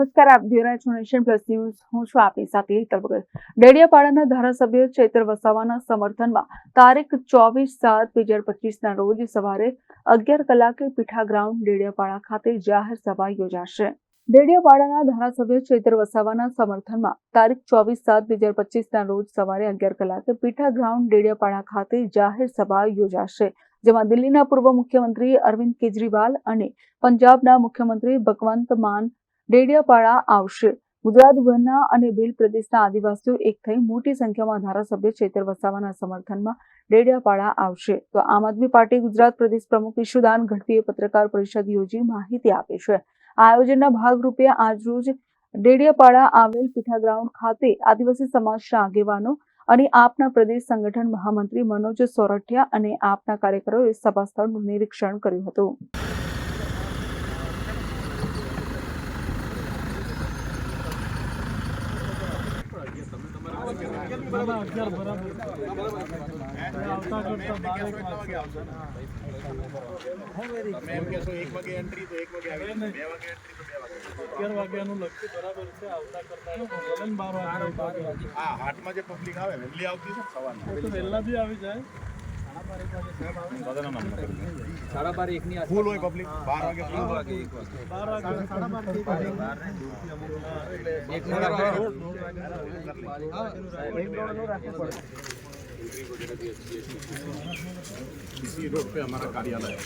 નમસ્કાર, આપ જોઈ રહ્યા પ્લસ ન્યૂઝ. હું છું આપની સાથે હેતલ ડેડિયાપાડાના ધારાસભ્ય ચૈત્ર વસાવાના સમર્થનમાં તારીખ ચોવીસ સાત બે હજાર પચીસના રોજ સવારે અગિયાર કલાકે પીઠા ગ્રાઉન્ડ ડેડિયાપાડા ખાતે જાહેર સભા યોજાશે. ડેડિયાપાડાના ધારાસભ્ય ચૈત્ર વસાવાના સમર્થનમાં તારીખ ચોવીસ સાત બે હજાર પચીસના રોજ સવારે અગિયાર કલાકે પીઠા ગ્રાઉન્ડ ડેડિયાપાડા ખાતે જાહેર સભા યોજાશે, જેમાં દિલ્હીના પૂર્વ મુખ્યમંત્રી અરવિંદ કેજરીવાલ અને પંજાબના મુખ્યમંત્રી ભગવંત માન ડેડિયાપાડા આવશે. ગુજરાતભરના અને ભીલ પ્રદેશના આદિવાસીઓ એક થઈ મોટી સંખ્યામાં ધારાસભ્ય ચેતર વસાવાના સમર્થનમાં ડેડિયાપાડા આવશે. તો આમ આદમી પાર્ટી ગુજરાત પ્રદેશ પ્રમુખ ઈશુદાન ગઢવીએ પત્રકાર પરિષદ યોજી માહિતી આપી છે. આ આયોજનના ભાગરૂપે આજરોજ ડેડિયાપાડા આવેલ પીઠા ગ્રાઉન્ડ ખાતે આદિવાસી સમાજના આગેવાનો અને આપના પ્રદેશ સંગઠન મહામંત્રી મનોજ સોરઠિયા અને આપના કાર્યકરોએ સભા સ્થળનું નિરીક્ષણ કર્યું હતું અગિયાર બરાબર આવતા કરતા બાર એક વાગશે. તમે એમ કહેશો એક વાગે એન્ટ્રી તો એક વાગે આવી બે વાગે એન્ટ્રી તો બે વાગે અગિયાર વાગ્યાનું બરાબર. છે આવતા કરતા બાર વાગે એક આ હાટમાં જે પબ્લિક આવે વહેલી આવતી છે સવારના. તો વહેલા બી આવી જાય. ફૂલ હોય પબ્લિક બાર વાગે ફૂલ હોય બાર વાગે इसी रोड पे हमारा कार्यालय है